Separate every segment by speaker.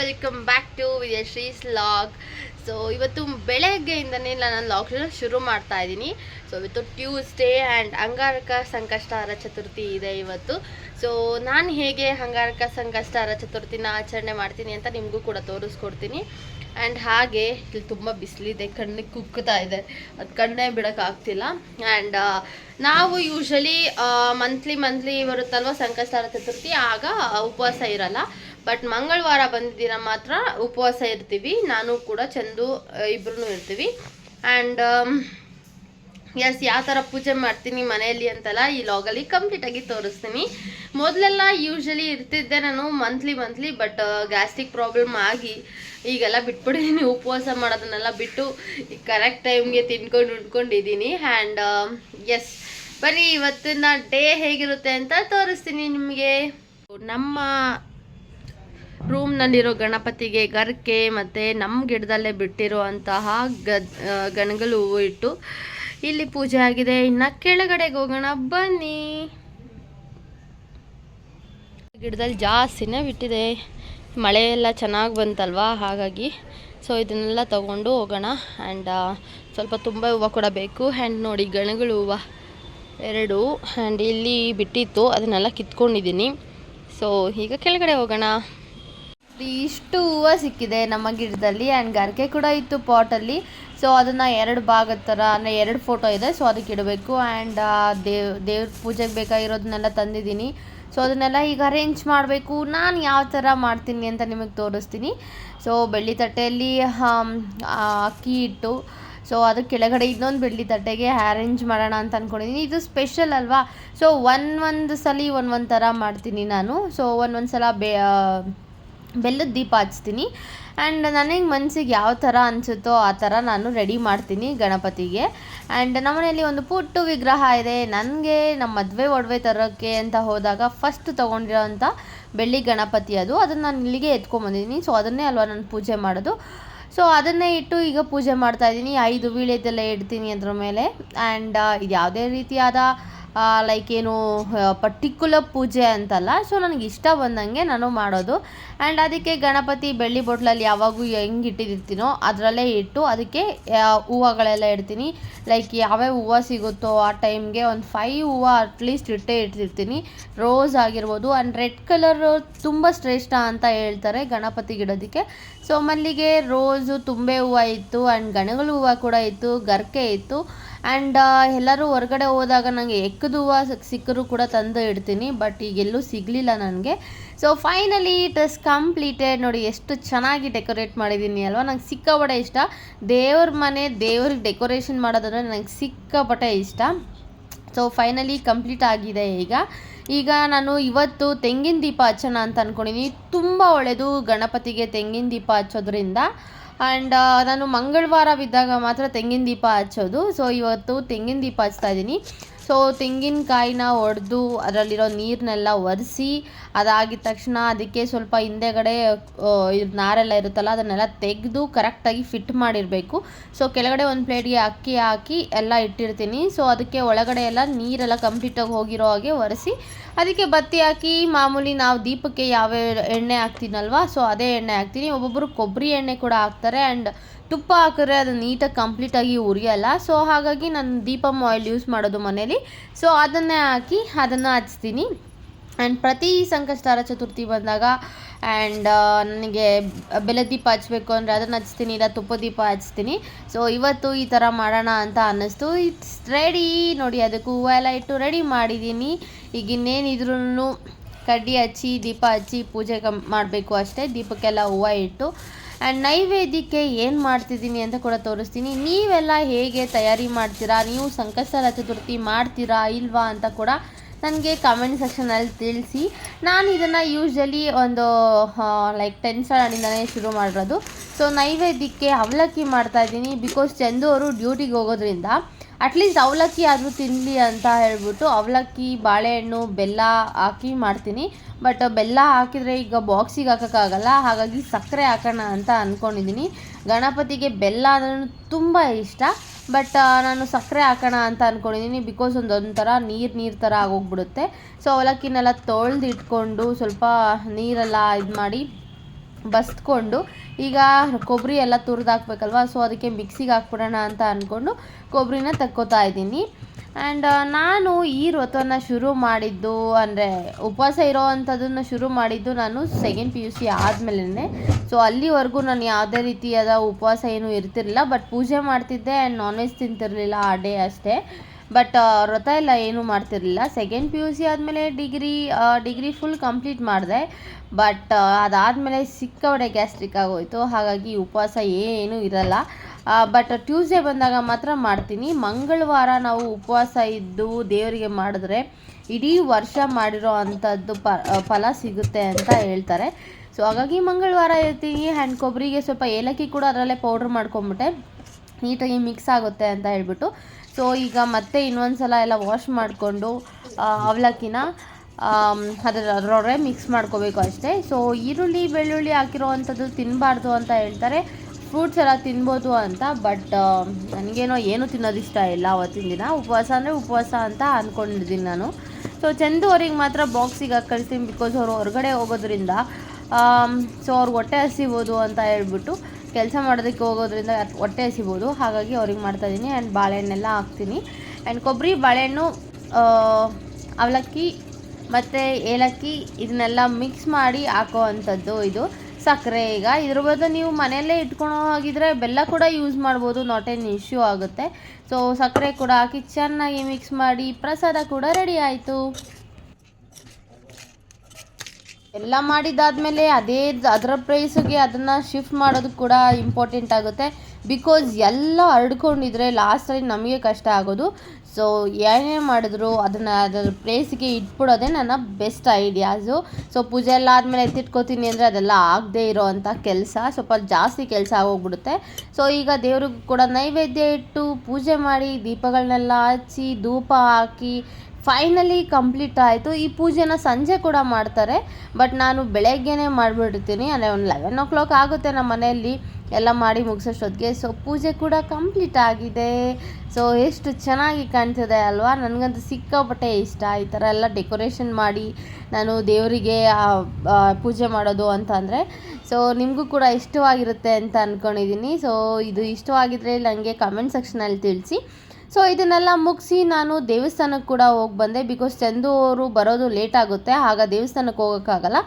Speaker 1: Welcome back to Vijayashree's vlog so ಇವತ್ತು ಬೆಳಗ್ಗೆಯಿಂದನೇ ನಾನು ಲಾಗ್ನ ಶುರು ಮಾಡ್ತಾ ಇದ್ದೀನಿ. ಸೊ ಇವತ್ತು ಟ್ಯೂಸ್ಡೇ ಆ್ಯಂಡ್ ಅಂಗಾರಕ ಸಂಕಷ್ಟಹರ ಚತುರ್ಥಿ ಇದೆ ಇವತ್ತು. ಸೊ ನಾನು ಹೇಗೆ ಅಂಗಾರಕ ಸಂಕಷ್ಟಾರ ಚತುರ್ಥಿನ ಆಚರಣೆ ಮಾಡ್ತೀನಿ ಅಂತ ನಿಮಗೂ ಕೂಡ ತೋರಿಸ್ಕೊಡ್ತೀನಿ. ಆ್ಯಂಡ್ ಹಾಗೆ, ಇಲ್ಲಿ ತುಂಬ ಬಿಸಿಲಿದೆ ಕಣ್ಣಿಗೆ ಕುಕ್ಕುತ್ತಾ ಇದೆ. ಅದು ಕಣ್ಣೇ ಬಿಡೋಕ್ಕಾಗ್ತಿಲ್ಲ ಆ್ಯಂಡ್ ನಾವು ಯೂಶಲಿ ಮಂತ್ಲಿ ಮಂತ್ಲಿ ಬರುತ್ತಲ್ವ ಸಂಕಷ್ಟಾರ ಚತುರ್ಥಿ, ಆಗ ಉಪವಾಸ ಇರಲ್ಲ. ಬಟ್ ಮಂಗಳವಾರ ಬಂದ ದಿನ ಮಾತ್ರ ಉಪವಾಸ ಇರ್ತೀವಿ. ನಾನು ಕೂಡ ಚಂದು ಇಬ್ರು ಇರ್ತೀವಿ. ಆ್ಯಂಡ್ ಎಸ್ ಯಾವ ಥರ ಪೂಜೆ ಮಾಡ್ತೀನಿ ಮನೆಯಲ್ಲಿ ಅಂತೆಲ್ಲ, ಈ ಲಾಗಲ್ಲಿ ಕಂಪ್ಲೀಟಾಗಿ ತೋರಿಸ್ತೀನಿ. ಮೊದಲೆಲ್ಲ ಯೂಶ್ವಲಿ ಇರ್ತಿದ್ದೆ ನಾನು monthly monthly but gastric problem ಆಗಿ ಈಗೆಲ್ಲ ಬಿಟ್ಬಿಟ್ಟಿದ್ದೀನಿ ಉಪವಾಸ ಮಾಡೋದನ್ನೆಲ್ಲ ಬಿಟ್ಟು ಕರೆಕ್ಟ್ ಟೈಮ್ಗೆ ತಿನ್ಕೊಂಡು ಉಂಡ್ಕೊಂಡಿದ್ದೀನಿ ಆ್ಯಂಡ್ ಎಸ್ ಬನ್ನಿ ಇವತ್ತಿನ ಡೇ ಹೇಗಿರುತ್ತೆ ಅಂತ ತೋರಿಸ್ತೀನಿ ನಿಮಗೆ. ನಮ್ಮ ರೂಮ್ನಲ್ಲಿರೋ ಗಣಪತಿಗೆ ಗರ್ಕೆ ಮತ್ತು ನಮ್ಮ ಗಿಡದಲ್ಲೇ ಬಿಟ್ಟಿರುವಂತಹ ಗದ್ ಗಣಗಳು ಹೂವು ಇಟ್ಟು ಇಲ್ಲಿ ಪೂಜೆ ಆಗಿದೆ. ಇನ್ನು ಕೆಳಗಡೆಗೆ ಹೋಗೋಣ. ಬನ್ನಿ. ಗಿಡದಲ್ಲಿ ಜಾಸ್ತಿನೇ ಬಿಟ್ಟಿದೆ. ಮಳೆ ಎಲ್ಲ ಚೆನ್ನಾಗಿ ಬಂತಲ್ವಾ? ಹಾಗಾಗಿ ಸೊ ಇದನ್ನೆಲ್ಲ ತಗೊಂಡು ಹೋಗೋಣ. ಆ್ಯಂಡ್ ಸ್ವಲ್ಪ ತುಂಬ ಹೂವು ಕೂಡ ಬೇಕು. ಆ್ಯಂಡ್ ನೋಡಿ ಗಣಗಳು ಹೂವು ಎರಡು. ಆ್ಯಂಡ್ ಇಲ್ಲಿ ಬಿಟ್ಟಿತ್ತು. ಅದನ್ನೆಲ್ಲ ಕಿತ್ಕೊಂಡಿದ್ದೀನಿ. ಸೊ ಈಗ ಕೆಳಗಡೆ ಹೋಗೋಣ. ಇಷ್ಟು ಹೂವು ಸಿಕ್ಕಿದೆ ನಮ್ಮ ಗಿಡದಲ್ಲಿ. ಆ್ಯಂಡ್ ಗರಿಕೆ ಕೂಡ ಇತ್ತು ಪಾಟಲ್ಲಿ. ಸೊ ಅದನ್ನು ಎರಡು ಭಾಗದ ಥರ ಅಂದರೆ ಎರಡು ಫೋಟೋ ಇದೆ. ಸೊ ಅದಕ್ಕೆ ಇಡಬೇಕು. ಆ್ಯಂಡ್ ದೇವ್, ದೇವ್ರ ಪೂಜೆಗೆ ಬೇಕಾಗಿರೋದನ್ನೆಲ್ಲ ತಂದಿದ್ದೀನಿ. ಸೊ ಅದನ್ನೆಲ್ಲ ಈಗ ಅರೇಂಜ್ ಮಾಡಬೇಕು. ನಾನು ಯಾವ ಥರ ಮಾಡ್ತೀನಿ ಅಂತ ನಿಮಗೆ ತೋರಿಸ್ತೀನಿ. ಸೊ ಬೆಳ್ಳಿ ತಟ್ಟೆಯಲ್ಲಿ ಅಕ್ಕಿ ಇಟ್ಟು ಸೊ ಅದಕ್ಕೆ ಕೆಳಗಡೆ ಇನ್ನೊಂದು ಬೆಳ್ಳಿ ತಟ್ಟೆಗೆ ಅರೇಂಜ್ ಮಾಡೋಣ ಅಂತ ಅಂದ್ಕೊಂಡಿದ್ದೀನಿ ಇದು ಸ್ಪೆಷಲ್ ಅಲ್ವಾ? ಸೊ ಒನ್ ಒಂದು ಸಲ ಒಂದು ಒಂದು ಥರ ಮಾಡ್ತೀನಿ ನಾನು. ಸೊ ಒಂದೊಂದು ಸಲ ಬೇ ಬೆಲ್ಲದ ದೀಪ ಹಚ್ತೀನಿ. ಆ್ಯಂಡ್ ನನಗೆ ಮನಸ್ಸಿಗೆ ಯಾವ ಥರ ಅನಿಸುತ್ತೋ ಆ ಥರ ನಾನು ರೆಡಿ ಮಾಡ್ತೀನಿ ಗಣಪತಿಗೆ. ಆ್ಯಂಡ್ ನಮ್ಮನೆಯಲ್ಲಿ ಒಂದು ಪುಟ್ಟು ವಿಗ್ರಹ ಇದೆ. ನನಗೆ ನಮ್ಮ ಮದುವೆ ಒಡವೆ ತರೋಕ್ಕೆ ಅಂತ ಹೋದಾಗ ಫಸ್ಟ್ ತೊಗೊಂಡಿರೋಂಥ ಬೆಳ್ಳಿ ಗಣಪತಿ ಅದು. ಅದನ್ನು ನಾನು ಇಲ್ಲಿಗೆ ಎತ್ಕೊಂಬಂದಿದ್ದೀನಿ ಸೊ ಅದನ್ನೇ ಅಲ್ವಾ ನಾನು ಪೂಜೆ ಮಾಡೋದು. ಸೊ ಅದನ್ನೇ ಇಟ್ಟು ಈಗ ಪೂಜೆ ಮಾಡ್ತಾ ಇದ್ದೀನಿ. ಐದು ವೀಳ್ಯದೆಲ್ಲ ಇಡ್ತೀನಿ ಅದ್ರ ಮೇಲೆ. ಆ್ಯಂಡ್ ಇದು ಯಾವುದೇ ರೀತಿಯಾದ ಲೈಕ್ ಏನು ಪರ್ಟಿಕ್ಯುಲರ್ ಪೂಜೆ ಅಂತಲ್ಲ ಸೊ ನನಗೆ ಇಷ್ಟ ಬಂದಂಗೆ ನಾನು ಮಾಡೋದು. ಆ್ಯಂಡ್ ಅದಕ್ಕೆ ಗಣಪತಿ ಬೆಳ್ಳಿ ಬೊಟ್ಲಲ್ಲಿ ಯಾವಾಗೂ ಹೆಂಗೆ ಇಟ್ಟಿರ್ತೀನೋ ಅದರಲ್ಲೇ ಇಟ್ಟು ಅದಕ್ಕೆ ಹೂವುಗಳೆಲ್ಲ ಇಡ್ತೀನಿ. ಲೈಕ್ ಯಾವ್ಯಾವ ಹೂವು ಸಿಗುತ್ತೋ ಆ ಟೈಮ್ಗೆ ಒಂದು ಫೈವ್ ಹೂವು ಅಟ್ಲೀಸ್ಟ್ ಇಟ್ಟೇ ಇಟ್ಟಿರ್ತೀನಿ. ರೋಸ್ ಆಗಿರ್ಬೋದು ಆ್ಯಂಡ್ ರೆಡ್ ಕಲರ್ ತುಂಬ ಶ್ರೇಷ್ಠ ಅಂತ ಹೇಳ್ತಾರೆ ಗಣಪತಿ ಗಿಡೋದಕ್ಕೆ. ಸೊ ಮಲ್ಲಿಗೆ ರೋಸು ತುಂಬೆ ಹೂವು ಇತ್ತು ಆ್ಯಂಡ್ ಗಣಗಳು ಹೂವು ಕೂಡ ಇತ್ತು, ಗರ್ಕೆ ಇತ್ತು. ಆ್ಯಂಡ್ ಎಲ್ಲರೂ ಹೊರಗಡೆ ಹೋದಾಗ ನನಗೆ ಎಕ್ಕದು ಸಿಕ್ಕರೂ ಕೂಡ ತಂದು ಇಡ್ತೀನಿ ಬಟ್ ಈಗೆಲ್ಲೂ ಸಿಗಲಿಲ್ಲ ನನಗೆ. ಸೊ ಫೈನಲಿ ಇಟ್ ಕಂಪ್ಲೀಟೆಡ್ ನೋಡಿ, ಎಷ್ಟು ಚೆನ್ನಾಗಿ ಡೆಕೋರೇಟ್ ಮಾಡಿದ್ದೀನಿ ಅಲ್ವಾ? ನಂಗೆ ಸಿಕ್ಕಾಪಟ್ಟೆ ಇಷ್ಟ. ದೇವ್ರ ಮನೆ, ದೇವ್ರಿಗೆ ಡೆಕೋರೇಷನ್ ಮಾಡೋದಂದ್ರೆ ನನಗೆ ಸಿಕ್ಕಾಪಟ್ಟೆ ಇಷ್ಟ. ಸೊ ಫೈನಲಿ ಕಂಪ್ಲೀಟ್ ಆಗಿದೆ ಈಗ. ಈಗ ನಾನು ಇವತ್ತು ತೆಂಗಿನ ದೀಪ ಹಚ್ಚೋಣ ಅಂತ ಅಂದ್ಕೊಂಡಿದ್ದೀನಿ ತುಂಬ ಒಳ್ಳೆಯದು ಗಣಪತಿಗೆ ತೆಂಗಿನ ದೀಪ ಹಚ್ಚೋದ್ರಿಂದ. ಆ್ಯಂಡ್ ನಾನು ಮಂಗಳವಾರವಿದ್ದಾಗ ಮಾತ್ರ ತೆಂಗಿನ ದೀಪ ಹಚ್ಚೋದು. ಸೊ ಇವತ್ತು ತೆಂಗಿನ ದೀಪ ಹಚ್ತಾ ಇದ್ದೀನಿ. ಸೊ ತೆಂಗಿನಕಾಯಿನ ಒಡೆದು ಅದರಲ್ಲಿರೋ ನೀರನ್ನೆಲ್ಲ ಒರೆಸಿ, ಅದಾಗಿದ ತಕ್ಷಣ ಅದಕ್ಕೆ ಸ್ವಲ್ಪ ಹಿಂದೆಗಡೆ ನಾರೆಲ್ಲ ಇರುತ್ತಲ್ಲ, ಅದನ್ನೆಲ್ಲ ತೆಗೆದು ಕರೆಕ್ಟಾಗಿ ಫಿಟ್ ಮಾಡಿರಬೇಕು. ಸೊ ಕೆಳಗಡೆ ಒಂದು ಪ್ಲೇಟ್ಗೆ ಅಕ್ಕಿ ಹಾಕಿ ಎಲ್ಲ ಇಟ್ಟಿರ್ತೀನಿ. ಸೊ ಅದಕ್ಕೆ ಒಳಗಡೆ ಎಲ್ಲ ನೀರೆಲ್ಲ ಕಂಪ್ಲೀಟಾಗಿ ಹೋಗಿರೋ ಹಾಗೆ ಒರೆಸಿ, ಅದಕ್ಕೆ ಬತ್ತಿ ಹಾಕಿ ಮಾಮೂಲಿ ನಾವು ದೀಪಕ್ಕೆ ಯಾವ ಎಣ್ಣೆ ಹಾಕ್ತೀನಲ್ವಾ ಸೊ ಅದೇ ಎಣ್ಣೆ ಹಾಕ್ತೀನಿ. ಒಬ್ಬೊಬ್ಬರು ಕೊಬ್ಬರಿ ಎಣ್ಣೆ ಕೂಡ ಹಾಕ್ತಾರೆ. ಆ್ಯಂಡ್ ತುಪ್ಪ ಹಾಕಿದ್ರೆ ಅದು ನೀಟಾಗಿ ಕಂಪ್ಲೀಟಾಗಿ ಉರಿಯಲ್ಲ. ಸೊ ಹಾಗಾಗಿ ನಾನು ದೀಪಮ್ ಆಯಿಲ್ ಯೂಸ್ ಮಾಡೋದು ಮನೇಲಿ. ಸೊ ಅದನ್ನೇ ಹಾಕಿ ಅದನ್ನು ಹಚ್ತೀನಿ. ಆ್ಯಂಡ್ ಪ್ರತಿ ಸಂಕಷ್ಟಾರ ಚತುರ್ಥಿ ಬಂದಾಗ ಆ್ಯಂಡ್ ನನಗೆ ಬೆಲೆ ದೀಪ ಹಚ್ಬೇಕು ಅಂದರೆ ಅದನ್ನು ಹಚ್ತೀನಿ, ಇಲ್ಲ ತುಪ್ಪ ದೀಪ ಹಚ್ತೀನಿ. ಸೊ ಇವತ್ತು ಈ ಥರ ಮಾಡೋಣ ಅಂತ ಅನ್ನಿಸ್ತು. ಇಟ್ಸ್ ರೆಡಿ ನೋಡಿ, ಅದಕ್ಕೆ ಹೂವು ಎಲ್ಲ ಇಟ್ಟು ರೆಡಿ ಮಾಡಿದ್ದೀನಿ. ಈಗ ಇನ್ನೇನಿದ್ರೂ ಕಡ್ಡಿ ಹಚ್ಚಿ, ದೀಪ ಹಚ್ಚಿ ಪೂಜೆ ಕಮ್ ಮಾಡಬೇಕು ಅಷ್ಟೇ. ದೀಪಕ್ಕೆಲ್ಲ ಹೂವು ಇಟ್ಟು. ಆ್ಯಂಡ್ ನೈವೇದ್ಯಕ್ಕೆ ಏನು ಮಾಡ್ತಿದ್ದೀನಿ ಅಂತ ಕೂಡ ತೋರಿಸ್ತೀನಿ. ನೀವೆಲ್ಲ ಹೇಗೆ ತಯಾರಿ ಮಾಡ್ತೀರಾ? ನೀವು ಸಂಕಷ್ಟ ಚತುರ್ಥಿ ಮಾಡ್ತೀರಾ ಇಲ್ವಾ ಅಂತ ಕೂಡ ನನಗೆ ಕಮೆಂಟ್ ಸೆಕ್ಷನಲ್ಲಿ ತಿಳಿಸಿ. ನಾನು ಇದನ್ನು ಯೂಶ್ವಲಿ ಒಂದು ಲೈಕ್ ಟೆನ್ ಸ್ಟ್ಯಾಂಡರ್ಡಿಂದನೇ ಶುರು ಮಾಡಿರೋದು. ಸೊ ನೈವೇದ್ಯಕ್ಕೆ ಅವಲಕ್ಕಿ ಮಾಡ್ತಾಯಿದ್ದೀನಿ ಬಿಕಾಸ್ ಚಂದು ಅವರು ಡ್ಯೂಟಿಗೆ ಹೋಗೋದ್ರಿಂದ ಅಟ್ಲೀಸ್ಟ್ ಅವಲಕ್ಕಿ ಆದರೂ ತಿನ್ನಲಿ ಅಂತ ಹೇಳ್ಬಿಟ್ಟು ಅವಲಕ್ಕಿ, ಬಾಳೆಹಣ್ಣು, ಬೆಲ್ಲ ಹಾಕಿ ಮಾಡ್ತೀನಿ. ಬಟ್ ಬೆಲ್ಲ ಹಾಕಿದರೆ ಈಗ ಬಾಕ್ಸಿಗೆ ಹಾಕೋಕ್ಕಾಗಲ್ಲ. ಹಾಗಾಗಿ ಸಕ್ಕರೆ ಹಾಕೋಣ ಅಂತ ಅಂದ್ಕೊಂಡಿದ್ದೀನಿ ಗಣಪತಿಗೆ ಬೆಲ್ಲ ಅದನ್ನು ತುಂಬ ಇಷ್ಟ. ಬಟ್ ನಾನು ಸಕ್ಕರೆ ಹಾಕೋಣ ಅಂತ ಅಂದ್ಕೊಂಡಿದ್ದೀನಿ ಬಿಕಾಸ್ ಒಂದು ಒಂಥರ ನೀರು ನೀರು ಥರ ಆಗೋಗ್ಬಿಡುತ್ತೆ. ಸೊ ಅವಲಕ್ಕಿನೆಲ್ಲ ತೊಳೆದಿಟ್ಕೊಂಡು ಸ್ವಲ್ಪ ನೀರೆಲ್ಲ ಇದು ಮಾಡಿ ಬಸ್ಕೊಂಡು ಈಗ ಕೊಬ್ಬರಿ ಎಲ್ಲ ತುರಿದು ಹಾಕ್ಬೇಕಲ್ವ? ಸೊ ಅದಕ್ಕೆ ಮಿಕ್ಸಿಗೆ ಹಾಕ್ಬಿಡೋಣ ಅಂತ ಅಂದ್ಕೊಂಡು ಕೊಬ್ಬರಿನ ತಕ್ಕೋತಾ ಇದ್ದೀನಿ. ಆ್ಯಂಡ್ ನಾನು ಈ ವ್ರತವನ್ನು ಶುರು ಮಾಡಿದ್ದು ಅಂದರೆ ಉಪವಾಸ ಇರೋ ಅಂಥದ್ದನ್ನು ಶುರು ಮಾಡಿದ್ದು ನಾನು ಸೆಕೆಂಡ್ ಪಿ ಯು ಸಿ ಆದಮೇಲೆ ಸೊ ಅಲ್ಲಿವರೆಗೂ ನಾನು ಯಾವುದೇ ರೀತಿಯಾದ ಉಪವಾಸ ಏನೂ ಇರ್ತಿರಲಿಲ್ಲ. ಬಟ್ ಪೂಜೆ ಮಾಡ್ತಿದ್ದೆ ಆ್ಯಂಡ್ ನಾನ್ ವೆಜ್ ತಿಂತಿರಲಿಲ್ಲ ಆ ಡೇ ಅಷ್ಟೇ. ಬಟ್ ವ್ರತ ಎಲ್ಲ ಏನೂ ಮಾಡ್ತಿರಲಿಲ್ಲ. ಸೆಕೆಂಡ್ ಪಿ ಯು ಸಿ ಆದಮೇಲೆ ಡಿಗ್ರಿ ಡಿಗ್ರಿ ಫುಲ್ ಕಂಪ್ಲೀಟ್ ಮಾಡಿದೆ. ಬಟ್ ಅದಾದಮೇಲೆ ಸಿಕ್ಕವಡೆ ಗ್ಯಾಸ್ಟ್ರಿಕ್ ಆಗೋಯ್ತು. ಹಾಗಾಗಿ ಉಪವಾಸ ಏನೂ ಇರಲ್ಲ. ಬಟ್ ಟ್ಯೂಸ್ಡೇ ಬಂದಾಗ ಮಾತ್ರ ಮಾಡ್ತೀನಿ. ಮಂಗಳವಾರ ನಾವು ಉಪವಾಸ ಇದ್ದು ದೇವರಿಗೆ ಮಾಡಿದ್ರೆ ಇಡೀ ವರ್ಷ ಮಾಡಿರೋ ಅಂಥದ್ದು ಪ ಫಲ ಸಿಗುತ್ತೆ ಅಂತ ಹೇಳ್ತಾರೆ. ಸೊ ಹಾಗಾಗಿ ಮಂಗಳವಾರ ಇರ್ತೀನಿ. ಆ್ಯಂಡ್ ಕೊಬ್ಬರಿಗೆ ಸ್ವಲ್ಪ ಏಲಕ್ಕಿ ಕೂಡ ಅದರಲ್ಲೇ ಪೌಡ್ರ್ ಮಾಡ್ಕೊಂಬಿಟ್ಟೆ. ನೀಟಾಗಿ ಮಿಕ್ಸ್ ಆಗುತ್ತೆ ಅಂತ ಹೇಳ್ಬಿಟ್ಟು. ಸೊ ಈಗ ಮತ್ತೆ ಇನ್ನೊಂದು ಸಲ ಎಲ್ಲ ವಾಶ್ ಮಾಡಿಕೊಂಡು ಅವಲಕ್ಕಿನ ಅದರ ರೊರೆ ಮಿಕ್ಸ್ ಮಾಡ್ಕೋಬೇಕು ಅಷ್ಟೇ. ಸೊ ಈರುಳ್ಳಿ, ಬೆಳ್ಳುಳ್ಳಿ ಹಾಕಿರೋ ಅಂಥದ್ದು ತಿನ್ನಬಾರ್ದು ಅಂತ ಹೇಳ್ತಾರೆ. ಫ್ರೂಟ್ಸ್ ಎಲ್ಲ ತಿನ್ಬೋದು ಅಂತ ಬಟ್ ನನಗೇನೋ ಏನು ತಿನ್ನೋದು ಇಷ್ಟ ಇಲ್ಲ ಅವತ್ತಿನ ದಿನ. ಉಪವಾಸ ಅಂದರೆ ಉಪವಾಸ ಅಂತ ಅಂದ್ಕೊಂಡಿದ್ದೀನಿ ನಾನು. ಸೊ ಚಂದು ಅವ್ರಿಗೆ ಮಾತ್ರ ಬಾಕ್ಸಿಗೆ ಹಾಕಿ ಕಳಿಸ್ತೀನಿ ಬಿಕಾಸ್ ಅವರು ಹೊರಗಡೆ ಹೋಗೋದ್ರಿಂದ ಸೊ ಅವ್ರಿಗೆ ಹೊಟ್ಟೆ ಹಸಿಬೋದು ಅಂತ ಹೇಳ್ಬಿಟ್ಟು ಕೆಲಸ ಮಾಡೋದಕ್ಕೆ ಹೋಗೋದ್ರಿಂದ ಹೊಟ್ಟೆ ಹಸಿಬೋದು. ಹಾಗಾಗಿ ಅವ್ರಿಗೆ ಮಾಡ್ತಾಯಿದ್ದೀನಿ ಆ್ಯಂಡ್ ಬಾಳೆಹಣ್ಣೆಲ್ಲ ಹಾಕ್ತೀನಿ. ಆ್ಯಂಡ್ ಕೊಬ್ಬರಿ, ಬಾಳೆಹಣ್ಣು ಅವಲಕ್ಕಿ ಮತ್ತು ಏಲಕ್ಕಿ ಇದನ್ನೆಲ್ಲ ಮಿಕ್ಸ್ ಮಾಡಿ ಹಾಕೋ ಅಂಥದ್ದು ಇದು. ಸಕ್ಕರೆ ಈಗ. ಇದ್ರ ಬದಲು ನೀವು ಮನೆಯಲ್ಲೇ ಇಟ್ಕೊಳೋ ಹಾಗಿದ್ರೆ ಬೆಲ್ಲ ಕೂಡ ಯೂಸ್ ಮಾಡ್ಬೋದು. ನಾಟ್ ಏನ್ ಇಶ್ಯೂ ಆಗುತ್ತೆ. ಸೊ ಸಕ್ಕರೆ ಕೂಡ ಹಾಕಿ ಚೆನ್ನಾಗಿ ಮಿಕ್ಸ್ ಮಾಡಿ ಪ್ರಸಾದ ಕೂಡ ರೆಡಿ ಆಯಿತು. ಎಲ್ಲ ಮಾಡಿದಾದ್ಮೇಲೆ ಅದೇ ಅದರ ಪ್ರೈಸಿಗೆ ಅದನ್ನು ಶಿಫ್ಟ್ ಮಾಡೋದು ಕೂಡ ಇಂಪಾರ್ಟೆಂಟ್ ಆಗುತ್ತೆ. ಬಿಕಾಸ್ ಎಲ್ಲ ಹರಡ್ಕೊಂಡಿದ್ರೆ ಲಾಸ್ಟಲ್ಲಿ ನಮಗೆ ಕಷ್ಟ ಆಗೋದು. ಸೊ ಏನೇ ಮಾಡಿದ್ರು ಅದನ್ನು ಅದರ ಪ್ಲೇಸಿಗೆ ಇಟ್ಬಿಡೋದೇ ನನ್ನ ಬೆಸ್ಟ್ ಐಡಿಯಾಸು ಸೊ ಪೂಜೆ ಎಲ್ಲ ಆದಮೇಲೆ ಎತ್ತಿಟ್ಕೋತೀನಿ ಅಂದರೆ ಅದೆಲ್ಲ ಆಗದೇ ಇರೋ ಅಂಥ ಕೆಲಸ. ಸ್ವಲ್ಪ ಜಾಸ್ತಿ ಕೆಲಸ ಆಗೋಗ್ಬಿಡುತ್ತೆ. ಸೊ ಈಗ ದೇವ್ರಿಗೆ ಕೂಡ ನೈವೇದ್ಯ ಇಟ್ಟು ಪೂಜೆ ಮಾಡಿ ದೀಪಗಳನ್ನೆಲ್ಲ ಹಚ್ಚಿ ಧೂಪ ಹಾಕಿ ಫೈನಲಿ ಕಂಪ್ಲೀಟ್ ಆಯಿತು. ಈ ಪೂಜೆನ ಸಂಜೆ ಕೂಡ ಮಾಡ್ತಾರೆ. ಬಟ್ ನಾನು ಬೆಳಗ್ಗೆನೇ ಮಾಡಿಬಿಡ್ತೀನಿ. ಅಂದರೆ ಒಂದು ಲೆವೆನ್ ಓ ಕ್ಲಾಕ್ ಆಗುತ್ತೆ ನಮ್ಮ ಮನೆಯಲ್ಲಿ. ಎಲ್ಲ ಮಾಡಿ ಮುಗಿಸೋಷ್ಟೊತ್ತಿಗೆ. ಸೊ ಪೂಜೆ ಕೂಡ ಕಂಪ್ಲೀಟ್ ಆಗಿದೆ. ಸೊ ಎಷ್ಟು ಚೆನ್ನಾಗಿ ಕಾಣ್ತಿದೆ ಅಲ್ವಾ? ನನಗಂತೂ ಸಿಕ್ಕಾಪಟ್ಟೆ ಇಷ್ಟ. ಈ ಥರ ಎಲ್ಲ ಡೆಕೋರೇಷನ್ ಮಾಡಿ ನಾನು ದೇವರಿಗೆ ಪೂಜೆ ಮಾಡೋದು ಅಂತ ಅಂದರೆ. ಸೊ ನಿಮಗೂ ಕೂಡ ಇಷ್ಟವಾಗಿರುತ್ತೆ ಅಂತ ಅಂದ್ಕೊಂಡಿದ್ದೀನಿ ಸೊ ಇದು ಇಷ್ಟವಾಗಿದ್ದರೆ ನನಗೆ ಕಮೆಂಟ್ ಸೆಕ್ಷನಲ್ಲಿ ತಿಳಿಸಿ. ಸೊ ಇದನ್ನೆಲ್ಲ ಮುಗಿಸಿ ನಾನು ದೇವಸ್ಥಾನಕ್ಕೆ ಕೂಡ ಹೋಗಿ ಬಂದೆ ಬಿಕಾಸ್ ಚಂದು ಅವರು ಬರೋದು ಲೇಟ್ ಆಗುತ್ತೆ, ಆಗ ದೇವಸ್ಥಾನಕ್ಕೆ ಹೋಗೋಕ್ಕಾಗಲ್ಲ.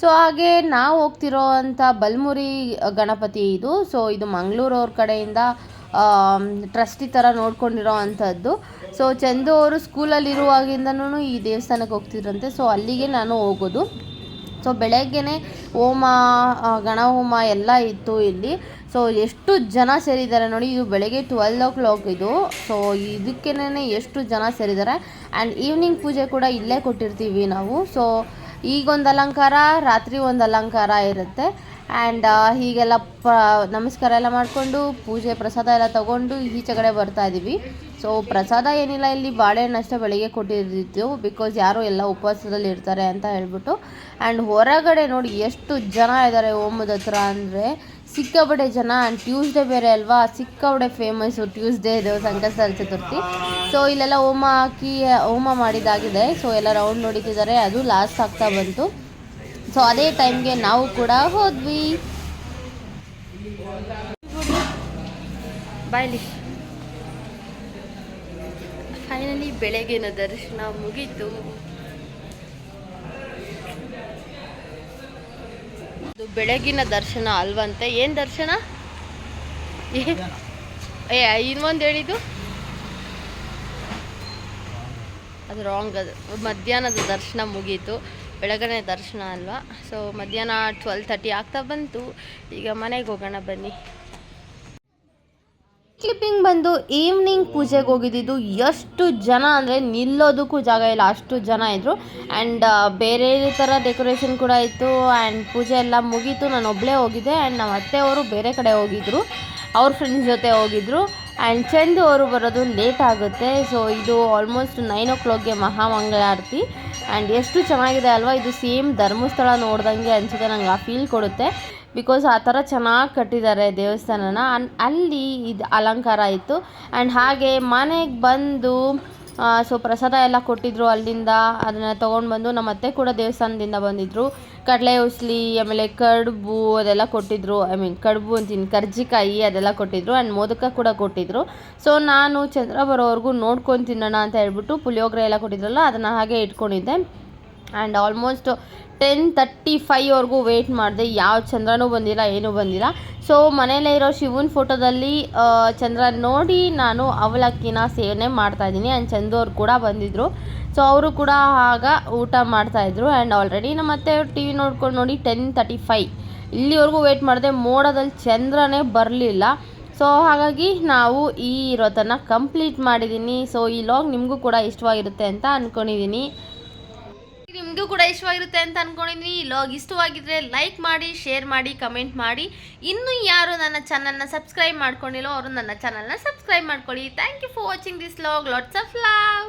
Speaker 1: ಸೊ ಹಾಗೆ ನಾವು ಹೋಗ್ತಿರೋ ಅಂಥ ಬಲ್ಮುರಿ ಗಣಪತಿ ಇದು. ಸೊ ಇದು ಮಂಗಳೂರವ್ರ ಕಡೆಯಿಂದ ಟ್ರಸ್ಟಿ ಥರ ನೋಡ್ಕೊಂಡಿರೋ ಅಂಥದ್ದು. ಸೊ ಚಂದು ಅವರು ಸ್ಕೂಲಲ್ಲಿರುವಾಗಿಂದನೂ ಈ ದೇವಸ್ಥಾನಕ್ಕೆ ಹೋಗ್ತಿದ್ರಂತೆ. ಸೊ ಅಲ್ಲಿಗೆ ನಾನು ಹೋಗೋದು. ಸೊ ಬೆಳಗ್ಗೆನೇ ಹೋಮ ಗಣಹೋಮ ಗಣ ಹೋಮ ಎಲ್ಲ ಇತ್ತು ಇಲ್ಲಿ. ಸೊ ಎಷ್ಟು ಜನ ಸೇರಿದ್ದಾರೆ ನೋಡಿ, ಇದು ಬೆಳಗ್ಗೆ ಟ್ವೆಲ್ ಓ ಕ್ಲಾಕ್ ಇದು. ಸೊ ಇದಕ್ಕೇನೆ ಎಷ್ಟು ಜನ ಸೇರಿದ್ದಾರೆ? ಆ್ಯಂಡ್ ಈವ್ನಿಂಗ್ ಪೂಜೆ ಕೂಡ ಇಲ್ಲೇ ಕೊಟ್ಟಿರ್ತೀವಿ ನಾವು. ಸೊ ಈಗೊಂದು ಅಲಂಕಾರ, ರಾತ್ರಿ ಒಂದು ಅಲಂಕಾರ ಇರುತ್ತೆ. ಆ್ಯಂಡ್ ಹೀಗೆಲ್ಲ ಪ, ನಮಸ್ಕಾರ ಎಲ್ಲ ಮಾಡಿಕೊಂಡು, ಪೂಜೆ ಪ್ರಸಾದ ಎಲ್ಲ ತಗೊಂಡು ಈಚೆಗಡೆ ಬರ್ತಾ ಇದ್ದೀವಿ ಸೊ ಪ್ರಸಾದ ಏನಿಲ್ಲ, ಇಲ್ಲಿ ಬಾಳೆಹಣ್ಣು ಅಷ್ಟೇ ಬೆಳಿಗ್ಗೆ ಕೊಟ್ಟಿದ್ದಿತ್ತು ಬಿಕಾಸ್ ಯಾರು ಎಲ್ಲ ಉಪವಾಸದಲ್ಲಿ ಇರ್ತಾರೆ ಅಂತ ಹೇಳ್ಬಿಟ್ಟು. ಆ್ಯಂಡ್ ಹೊರಗಡೆ ನೋಡಿ, ಎಷ್ಟು ಜನ ಇದ್ದಾರೆ ಓಮದ ಹತ್ರ ಅಂದರೆ ಸಿಕ್ಕಾಪಟ್ಟೆ ಜನ ಆ್ಯಂಡ್ ಟ್ಯೂಸ್ಡೇ ಬೇರೆ ಅಲ್ವಾ, ಸಿಕ್ಕಾಪಟ್ಟೆ ಫೇಮಸ್ಸು ಟ್ಯೂಸ್ಡೇ ಇದು ಸಂಕಷ್ಟ ಚತುರ್ಥಿ ಸೊ ಇಲ್ಲೆಲ್ಲ ಹೋಮ ಹಾಕಿ, ಹೋಮ ಮಾಡಿದಾಗಿದೆ. ಸೊ ಎಲ್ಲ ರೌಂಡ್ ನೋಡಿತಿದ್ದಾರೆ ಅದು ಲಾಸ್ಟ್ ಆಗ್ತಾ ಬಂತು. ಸೊ ಅದೇ ಟೈಮ್ಗೆ ನಾವು ಕೂಡ ಹೋದ್ವಿ. ಬಾಯ್ಲಿ. ಫೈನಲಿ ಬೆಳಗ್ಗೆನ ದರ್ಶನ ಮುಗೀತು. ಇದು ಬೆಳಗಿನ ದರ್ಶನ ಅಲ್ವಂತೆ. ಏನ್ ದರ್ಶನ? ಏ- ಇನ್ನೊಂದು ಹೇಳಿದ್ದು? ಅದು ರಾಂಗ್ ಅದು. ಮಧ್ಯಾಹ್ನದ ದರ್ಶನ ಮುಗೀತು. ಬೆಳಗನೆ ದರ್ಶನ ಅಲ್ವಾ? ಸೊ ಮಧ್ಯಾಹ್ನ ಟ್ವೆಲ್ ತರ್ಟಿ ಆಗ್ತಾ ಬಂತು. ಈಗ ಮನೆಗೆ ಹೋಗೋಣ ಬನ್ನಿ. ಕ್ಲಿಪ್ಪಿಂಗ್ ಬಂದು ಈವ್ನಿಂಗ್ ಪೂಜೆಗೆ ಹೋಗಿದ್ದಿದ್ದು ಎಷ್ಟು ಜನ ಅಂದರೆ ನಿಲ್ಲೋದಕ್ಕೂ ಜಾಗ ಇಲ್ಲ, ಅಷ್ಟು ಜನ ಇದ್ದರು ಆ್ಯಂಡ್ ಬೇರೆ ಥರ ಡೆಕೋರೇಷನ್ ಕೂಡ ಇತ್ತು. ಆ್ಯಂಡ್ ಪೂಜೆ ಎಲ್ಲ ಮುಗೀತು, ನಾನು ಒಬ್ಬಳೇ ಹೋಗಿದ್ದೆ. ಆ್ಯಂಡ್ ನಮ್ಮ ಅತ್ತೆಯವರು ಬೇರೆ ಕಡೆ ಹೋಗಿದ್ದರು ಅವ್ರ ಫ್ರೆಂಡ್ಸ್ ಜೊತೆ ಹೋಗಿದ್ದರು ಆ್ಯಂಡ್ ಚಂದು ಅವರು ಬರೋದು ಲೇಟ್ ಆಗುತ್ತೆ. ಸೊ ಇದು ಆಲ್ಮೋಸ್ಟ್ ನೈನ್ ಓ ಕ್ಲಾಕ್ಗೆ ಮಹಾಮಂಗಳಾರತಿ. ಆ್ಯಂಡ್ ಎಷ್ಟು ಚೆನ್ನಾಗಿದೆ ಅಲ್ವಾ, ಇದು ಸೇಮ್ ಧರ್ಮಸ್ಥಳ ನೋಡ್ದಂಗೆ ಅನಿಸುತ್ತೆ, ನಂಗೆ ಆ ಫೀಲ್ ಕೊಡುತ್ತೆ. ಬಿಕಾಸ್ ಆ ಥರ ಚೆನ್ನಾಗಿ ಕಟ್ಟಿದ್ದಾರೆ ದೇವಸ್ಥಾನನ. ಅಲ್ಲಿ ಇದು ಅಲಂಕಾರ ಇತ್ತು. ಆ್ಯಂಡ್ ಹಾಗೆ ಮನೆಗೆ ಬಂದು ಸೊ ಪ್ರಸಾದ ಎಲ್ಲ ಕೊಟ್ಟಿದ್ರು ಅಲ್ಲಿಂದ. ಅದನ್ನು ತೊಗೊಂಡು ಬಂದು ನಮ್ಮ ಅತ್ತೆ ಕೂಡ ದೇವಸ್ಥಾನದಿಂದ ಬಂದಿದ್ದರು ಕಡಲೆ ಉಸ್ಲಿ, ಆಮೇಲೆ ಕಡುಬು ಅದೆಲ್ಲ ಕೊಟ್ಟಿದ್ರು. ಐ ಮೀನ್ ಕಡುಬು ಅಂತೀನಿ, ಕರ್ಜಿಕಾಯಿ ಅದೆಲ್ಲ ಕೊಟ್ಟಿದ್ರು. ಆ್ಯಂಡ್ ಮೋದಕ ಕೂಡ ಕೊಟ್ಟಿದ್ರು. ಸೊ ನಾನು ಚಂದ್ರ ಬರೋವರೆಗೂ ನೋಡ್ಕೊಂಡು ತಿನ್ನೋಣ ಅಂತ ಹೇಳ್ಬಿಟ್ಟು ಪುಳಿಯೋಗರೆ ಎಲ್ಲ ಕೊಟ್ಟಿದ್ರಲ್ಲ, ಅದನ್ನು ಹಾಗೆ ಇಟ್ಕೊಂಡಿದ್ದೆ. ಆ್ಯಂಡ್ ಆಲ್ಮೋಸ್ಟ್ ಟೆನ್ ತರ್ಟಿ ಫೈವ್ವರೆಗೂ ವೆಯ್ಟ್ ಮಾಡಿದೆ. ಯಾವ ಚಂದ್ರನೂ ಬಂದಿಲ್ಲ, ಏನೂ ಬಂದಿಲ್ಲ. ಸೊ ಮನೆಯಲ್ಲೇ ಇರೋ ಶಿವನ ಫೋಟೋದಲ್ಲಿ ಚಂದ್ರ ನೋಡಿ ನಾನು ಅವಲಕ್ಕಿನ ಸೇವನೆ ಮಾಡ್ತಾಯಿದ್ದೀನಿ ಆ್ಯಂಡ್ ಚಂದು ಅವ್ರು ಕೂಡ ಬಂದಿದ್ದರು ಸೊ ಅವರು ಕೂಡ ಆಗ ಊಟ ಮಾಡ್ತಾಯಿದ್ರು ಆ್ಯಂಡ್ ಆಲ್ರೆಡಿ ನಮ್ಮ ಅತ್ತೆ ಟಿ ವಿ ನೋಡ್ಕೊಂಡು ನೋಡಿ ಟೆನ್ ತರ್ಟಿ ಫೈ ಇಲ್ಲಿವರೆಗೂ ವೆಯ್ಟ್ ಮಾಡಿದೆ. ಮೋಡದಲ್ಲಿ ಚಂದ್ರನೇ ಬರಲಿಲ್ಲ. ಸೊ ಹಾಗಾಗಿ ನಾವು ಈ ವ್ರತನ ಕಂಪ್ಲೀಟ್ ಮಾಡಿದ್ದೀನಿ ಸೊ ಈ ಲಾಗ್ ನಿಮಗೂ ಕೂಡ ಇಷ್ಟವಾಗಿರುತ್ತೆ ಅಂತ ಅಂದ್ಕೊಂಡಿದ್ದೀನಿ ನಿಮಗೂ ಕೂಡ ಇಷ್ಟವಾಗಿರುತ್ತೆ ಅಂತ ಅನ್ಕೊಂಡಿದ್ದೀನಿ ಈ ಲಾಗ್ ಇಷ್ಟವಾಗಿದ್ರೆ ಲೈಕ್ ಮಾಡಿ ಶೇರ್ ಮಾಡಿ ಕಮೆಂಟ್ ಮಾಡಿ. ಇನ್ನೂ ಯಾರು ನನ್ನ ಚಾನಲ್ನ ಸಬ್ಸ್ಕ್ರೈಬ್ ಮಾಡ್ಕೊಂಡಿಲ್ಲೋ ಅವರು ನನ್ನ ಚಾನಲ್ನ ಸಬ್ಸ್ಕ್ರೈಬ್ ಮಾಡ್ಕೊಳ್ಳಿ. Thank you for watching this vlog lots of love